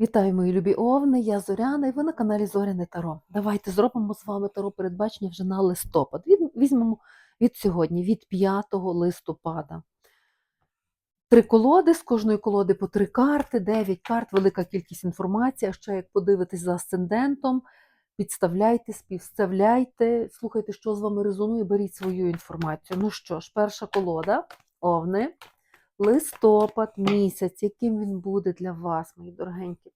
Вітаю, мої любі овни, я Зоряна, і ви на каналі Зоряне Таро. Давайте зробимо з вами таро передбачення вже на листопад. Візьмемо від сьогодні, від 5 листопада. Три колоди, з кожної колоди по три карти, 9 карт, велика кількість інформації. А ще як подивитись за асцендентом, підставляйте, співставляйте, слухайте, що з вами резонує, беріть свою інформацію. Ну що ж, перша колода, овни. Листопад місяць, яким він буде для вас, мої дорогенькі.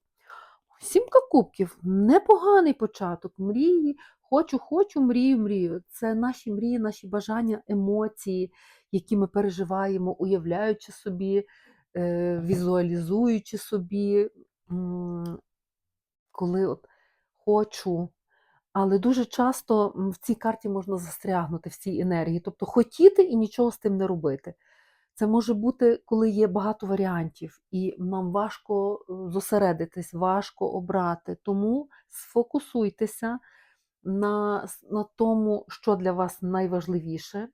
Сімка кубків непоганий початок. Мрії. Хочу, хочу, мрію, мрію. Це наші мрії, наші бажання, емоції, які ми переживаємо, уявляючи собі, е, візуалізуючи собі, коли от хочу. Але дуже часто в цій карті можна застрягнути в цій енергії, тобто хотіти і нічого з тим не робити. Це може бути, коли є багато варіантів, і нам важко е, зосередитись, важко обрати. Тому сфокусуйтеся на, на тому, що для вас найважливіше,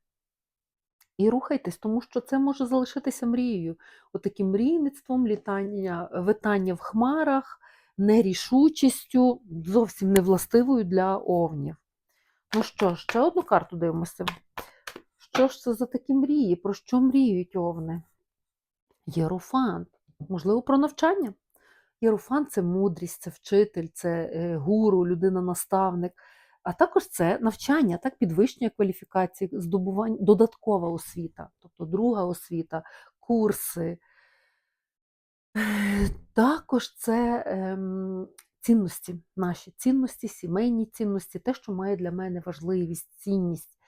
і рухайтесь, тому що це може залишитися мрією. Отаким мрійництвом, літання, витання в хмарах, нерішучістю, зовсім не властивою для овнів. Ну що, ще одну карту дивимося. Що ж це за такі мрії? Про що мріють овни? Єрофант. Можливо, про навчання. Єрофант це мудрість, це вчитель, це е, гуру, людина-наставник. А також це навчання, так, підвищення кваліфікації, здобування, додаткова освіта, тобто друга освіта, курси. Також це ем, цінності, наші цінності, сімейні цінності, те, що має для мене важливість, цінність,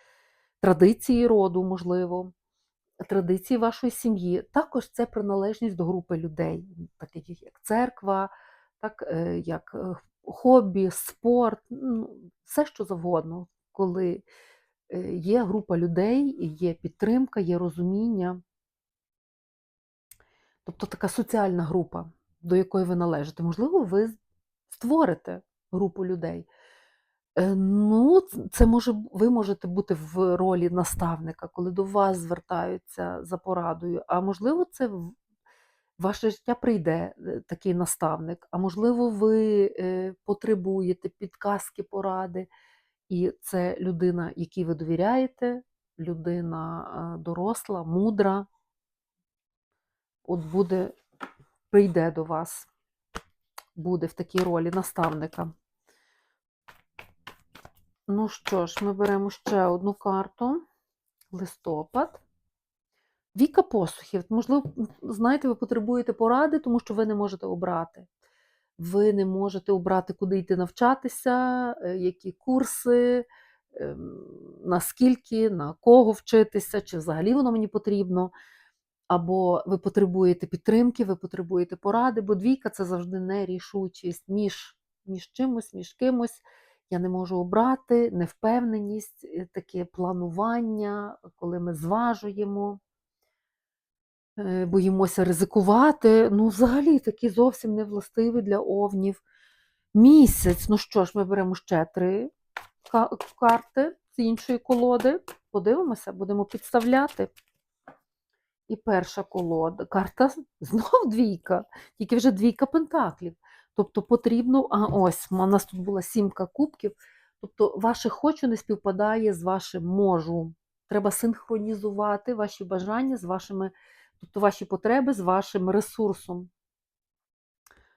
традиції роду, можливо, традиції вашої сім'ї. Також це приналежність до групи людей, таких як церква, так, е, як е, хобі, спорт, ну, все що завгодно, коли е, є група людей, є підтримка, є розуміння. Тобто така соціальна група, до якої ви належите. Можливо, ви створите групу людей. Е, Ну, це може ви можете бути в ролі наставника, коли до вас звертаються за порадою. А можливо, це в ваше життя прийде е, такий наставник, а можливо, ви е, потребуєте підказки, поради, і це людина, якій ви довіряєте, людина доросла, мудра, от буде, прийде до вас, буде в такій ролі наставника. Ну що ж, ми беремо ще одну карту. Листопад. Віка посухів. Можливо, знаєте, ви потребуєте поради, тому що ви не можете обрати. Ви не можете обрати, куди йти навчатися, е, які курси, ем, наскільки, на кого вчитися, чи взагалі воно мені потрібно. Або ви потребуєте підтримки, ви потребуєте поради, бо двійка це завжди нерішучість між, між чимось, між кимось. Я не можу обрати, невпевненість, е, таке планування, коли ми зважуємо, е, боїмося ризикувати. Ну, взагалі, такі зовсім не властиві для овнів. Місяць. Ну що ж, ми беремо ще три карти з іншої колоди. Подивимося, будемо підставляти. І перша колода, карта знов двійка, тільки вже двійка пентаклів. Тобто потрібно, а ось у нас тут була сімка кубків. Тобто, ваше хочу не співпадає з вашим можу. Треба синхронізувати ваші бажання з вашими, тобто ваші потреби з вашим ресурсом.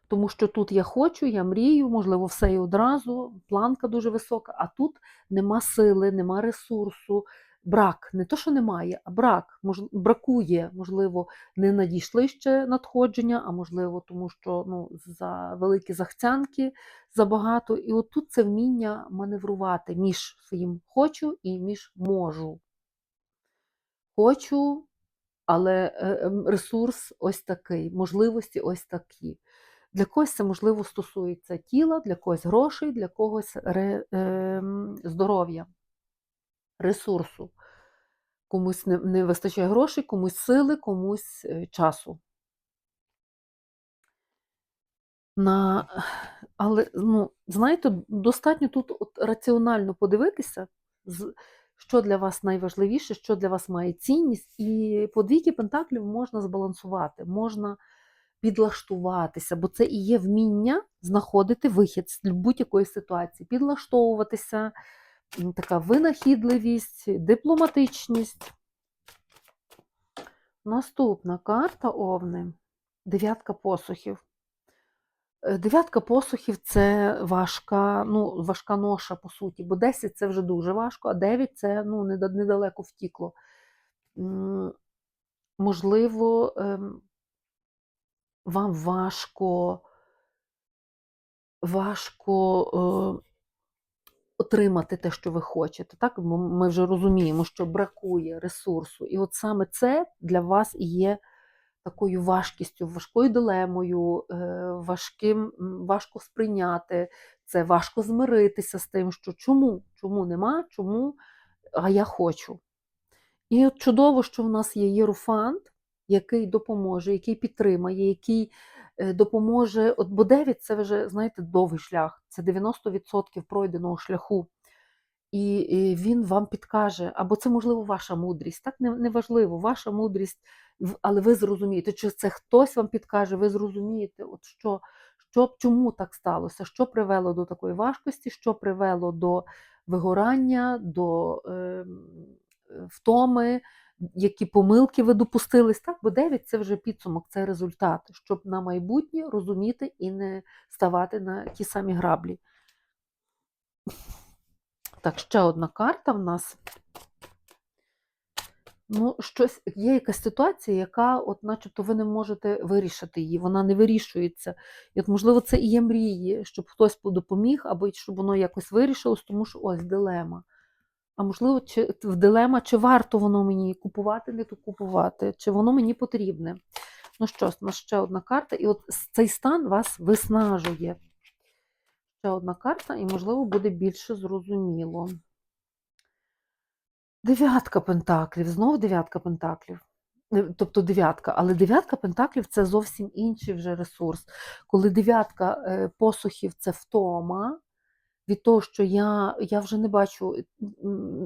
Тому що тут я хочу, я мрію, можливо, все і одразу, планка дуже висока, а тут нема сили, нема ресурсу, брак. Не то, що немає, а брак. Мож, бракує, можливо, не надійшли ще надходження, а можливо, тому що ну, за великі захцянки забагато. І от тут це вміння маневрувати між своїм хочу і між можу. Хочу, але е, ем, ресурс ось такий, можливості ось такі. Для когось це, можливо, стосується тіла, для когось грошей, для когось е, здоров'я, ресурсу. Комусь не, вистачає грошей, комусь сили, комусь е, часу. На, але, ну, знаєте, достатньо тут от раціонально подивитися, що для вас найважливіше, що для вас має цінність, і по двійки пентаклів можна збалансувати, можна підлаштуватися, бо це і є вміння знаходити вихід з будь-якої ситуації, підлаштовуватися, така винахідливість, дипломатичність. Наступна карта Овни. Дев'ятка посухів. Е, Дев'ятка посухів це важка, ну, важка ноша, по суті, бо 10 це вже дуже важко, а 9 це ну, недалеко втікло. Можливо, ем, вам важко, важко е, отримати те, що ви хочете. Так? Ми вже розуміємо, що бракує ресурсу. І от саме це для вас і є такою важкістю, важкою дилемою, е, важким, важко сприйняти це, важко змиритися з тим, що чому? Чому нема, чому, а я хочу. І от чудово, що в нас є єрофант, який допоможе, який підтримає, який допоможе. От, бо 9 це вже, знаєте, довгий шлях, це 90% пройденого шляху. І, він вам підкаже, або це, можливо, ваша мудрість. Так не- неважливо, ваша мудрість, але ви зрозумієте, чи це хтось вам підкаже, ви зрозумієте, от що, що, чому так сталося, що привело до такої важкості, що привело до вигорання, до е, втоми, які помилки ви допустились. Так, бо 9 це вже підсумок, це результат, щоб на майбутнє розуміти і не ставати на ті самі граблі. Так, ще одна карта в нас. Ну, щось, є якась ситуація, яка, от, начебто, ви не можете вирішити її, вона не вирішується. І от, можливо, це і є мрії, щоб хтось допоміг, або щоб воно якось вирішилось, тому що ось дилема. А можливо, чи в дилема, чи варто воно мені купувати, не то купувати, чи воно мені потрібне. Ну що у нас ще одна карта, і от цей стан вас виснажує. Ще одна карта, і, можливо, буде більше зрозуміло. Дев'ятка пентаклів, знов дев'ятка пентаклів. Е, Тобто дев'ятка, але дев'ятка пентаклів це зовсім інший вже ресурс. Коли дев'ятка е, посухів це втома від того, що я, я вже не бачу,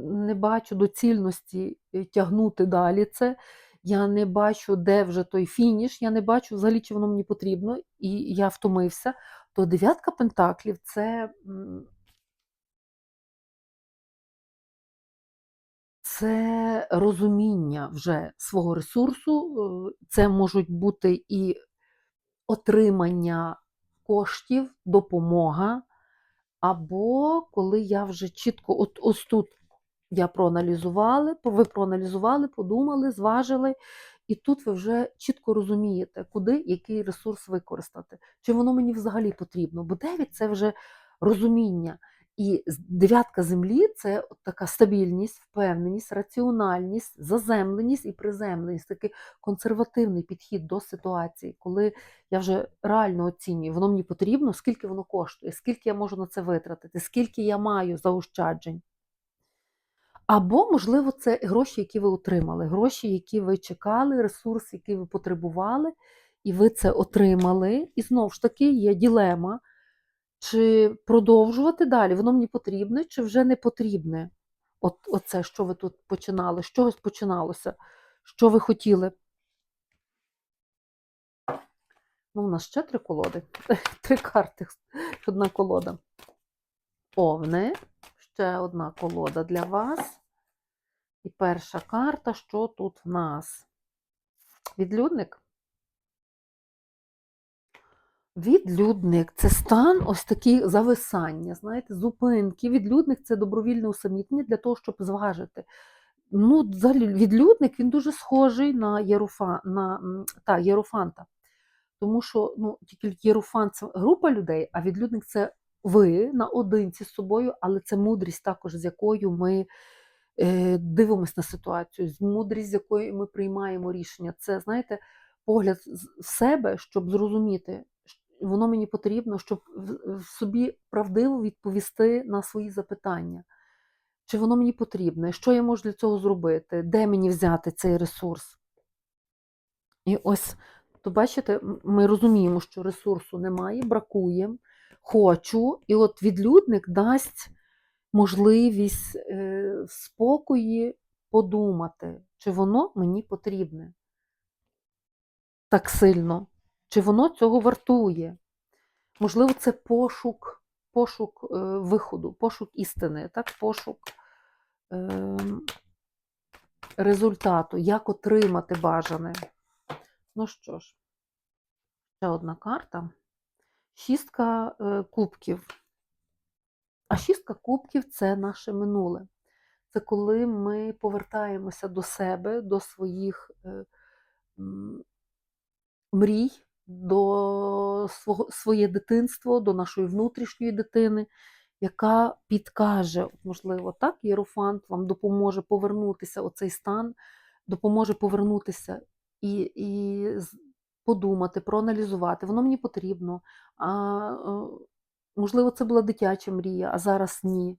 не бачу доцільності е, тягнути далі це. Я не бачу, де вже той фініш, я не бачу взагалі, чи воно мені потрібно, і я втомився. То дев'ятка пентаклів це Це розуміння вже свого ресурсу, е, це можуть бути і отримання коштів, допомога, або коли я вже чітко, от ось тут я проаналізували, ви проаналізували, подумали, зважили, і тут ви вже чітко розумієте, куди який ресурс використати, чи воно мені взагалі потрібно. Бо 9 це вже розуміння. І дев'ятка землі це от така стабільність, впевненість, раціональність, заземленість і приземленість, такий консервативний підхід до ситуації, коли я вже реально оцінюю, воно мені потрібно, скільки воно коштує, скільки я можу на це витратити, скільки я маю заощаджень. Або, можливо, це гроші, які ви отримали, гроші, які ви чекали, ресурс, який ви потребували, і ви це отримали. І знову ж таки є ділема, чи продовжувати далі, воно мені потрібне, чи вже не потрібне. От, Оце, що ви тут починали, з чогось починалося, що ви хотіли. Ну, у нас ще три колоди, три карти, одна колода. Овни, ще одна колода для вас. І перша карта, що тут в нас? Відлюдник. Відлюдник це стан ось такий зависання, знаєте, зупинки. Відлюдник це добровільне усамітнення для того, щоб зважити. Ну, взагалі, відлюдник він дуже схожий на, єрофа, на та, єрофанта. Тому що ну, тільки єрофант це група людей, а відлюдник це ви наодинці з собою, але це мудрість також, з якою ми е, дивимося на ситуацію, з мудрість, з якою ми приймаємо рішення. Це, знаєте, погляд в себе, щоб зрозуміти, воно мені потрібно, щоб собі правдиво відповісти на свої запитання. Чи воно мені потрібне, що я можу для цього зробити, де мені взяти цей ресурс? І ось, то бачите, ми розуміємо, що ресурсу немає, бракує, хочу, і от відлюдник дасть можливість е, в спокої подумати, чи воно мені потрібне. Так сильно, чи воно цього вартує. Можливо, це пошук, пошук е, виходу, пошук істини, так? пошук е, результату, як отримати бажане. Ну що ж, ще одна карта. Шістка е, кубків. А шістка кубків це наше минуле. Це коли ми повертаємося до себе, до своїх е, мрій, до свого, своє дитинство, до нашої внутрішньої дитини, яка підкаже, можливо, так, Єрофант вам допоможе повернутися у цей стан, допоможе повернутися і, і подумати, проаналізувати. Воно мені потрібно. А, е, можливо, це була дитяча мрія, а зараз ні.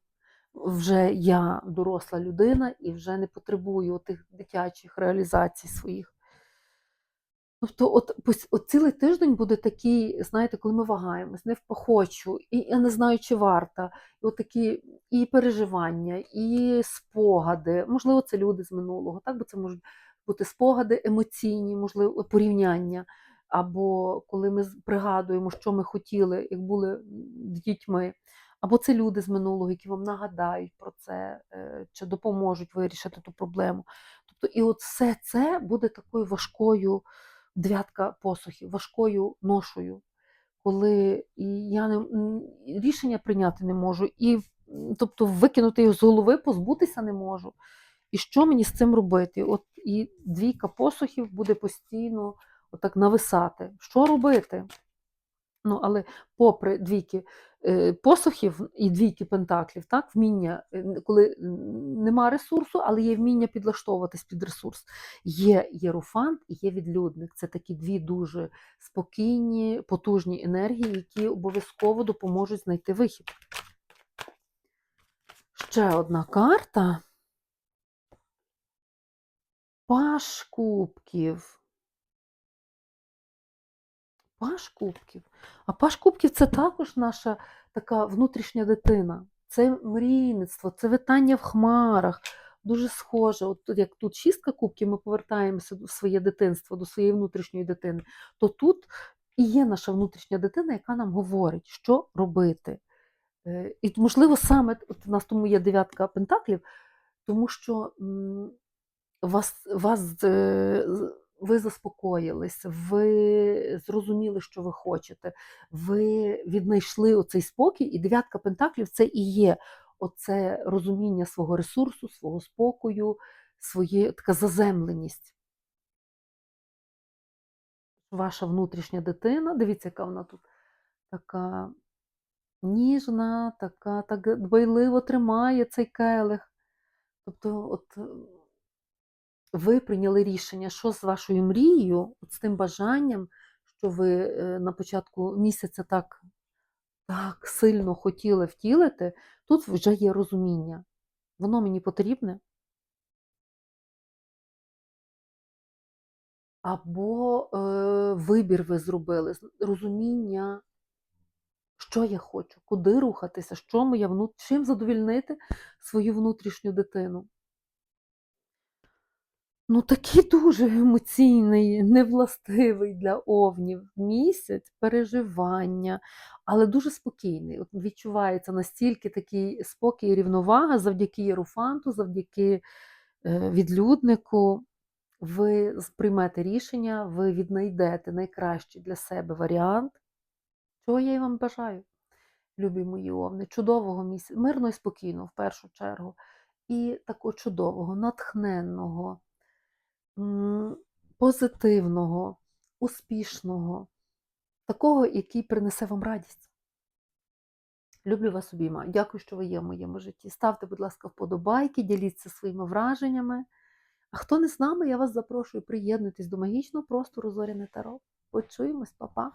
Вже я доросла людина і вже не потребую тих дитячих реалізацій своїх. Тобто, от, от цілий тиждень буде такий, знаєте, коли ми вагаємось, не впохочу, і я не знаю, чи варта. І от такі і переживання, і спогади. Можливо, це люди з минулого, так? бо це можуть бути спогади емоційні, можливо, порівняння. Або коли ми пригадуємо, що ми хотіли, як були дітьми. Або це люди з минулого, які вам нагадають про це, е, чи допоможуть вирішити ту проблему. Тобто, і от все це буде такою важкою дев'ятка посухів, важкою ношою, коли я не, рішення прийняти не можу, і тобто викинути його з голови, позбутися не можу. І що мені з цим робити? От і двійка посухів буде постійно отак нависати. Що робити? Ну, але попри двійки е, посухів і двійки пентаклів, так, вміння, е, коли нема ресурсу, але є вміння підлаштовуватись під ресурс. Є єрофант і є відлюдник. Це такі дві дуже спокійні, потужні енергії, які обов'язково допоможуть знайти вихід. Ще одна карта. Паш кубків. Паш кубків. А паш кубків це також наша така внутрішня дитина. Це мрійництво, це витання в хмарах. Дуже схоже. От як тут шістка кубків, ми повертаємося до своє дитинство, до своєї внутрішньої дитини, то тут і є наша внутрішня дитина, яка нам говорить, що робити. Е, І, можливо, саме от у нас тому є дев'ятка пентаклів, тому що вас, вас е, ви заспокоїлись, ви зрозуміли, що ви хочете, ви віднайшли оцей спокій, і дев'ятка пентаклів це і є оце розуміння свого ресурсу, свого спокою, своє така заземленість. Ваша внутрішня дитина, дивіться, яка вона тут така ніжна, така так дбайливо тримає цей келих. Тобто, от ви прийняли рішення, що з вашою мрією, от з тим бажанням, що ви е, на початку місяця так, так сильно хотіли втілити, тут вже є розуміння. Воно мені потрібне. Або е, вибір ви зробили, розуміння, що я хочу, куди рухатися, що моя чим задовільнити свою внутрішню дитину. Ну, такий дуже емоційний, невластивий для овнів місяць, переживання, але дуже спокійний. От відчувається настільки такий спокій і рівновага завдяки Єруфанту, завдяки е, відлюднику. Ви приймете рішення, ви віднайдете найкращий для себе варіант. Чого я і вам бажаю, любі мої овни, чудового місяця, мирно і спокійно в першу чергу, і такого чудового, натхненного, позитивного, успішного, такого, який принесе вам радість. Люблю вас обіймаю. Дякую, що ви є в моєму житті. Ставте, будь ласка, вподобайки, діліться своїми враженнями. А хто не з нами, я вас запрошую, приєднуйтесь до магічного простору Зоряне Таро. Почуємось, па-па!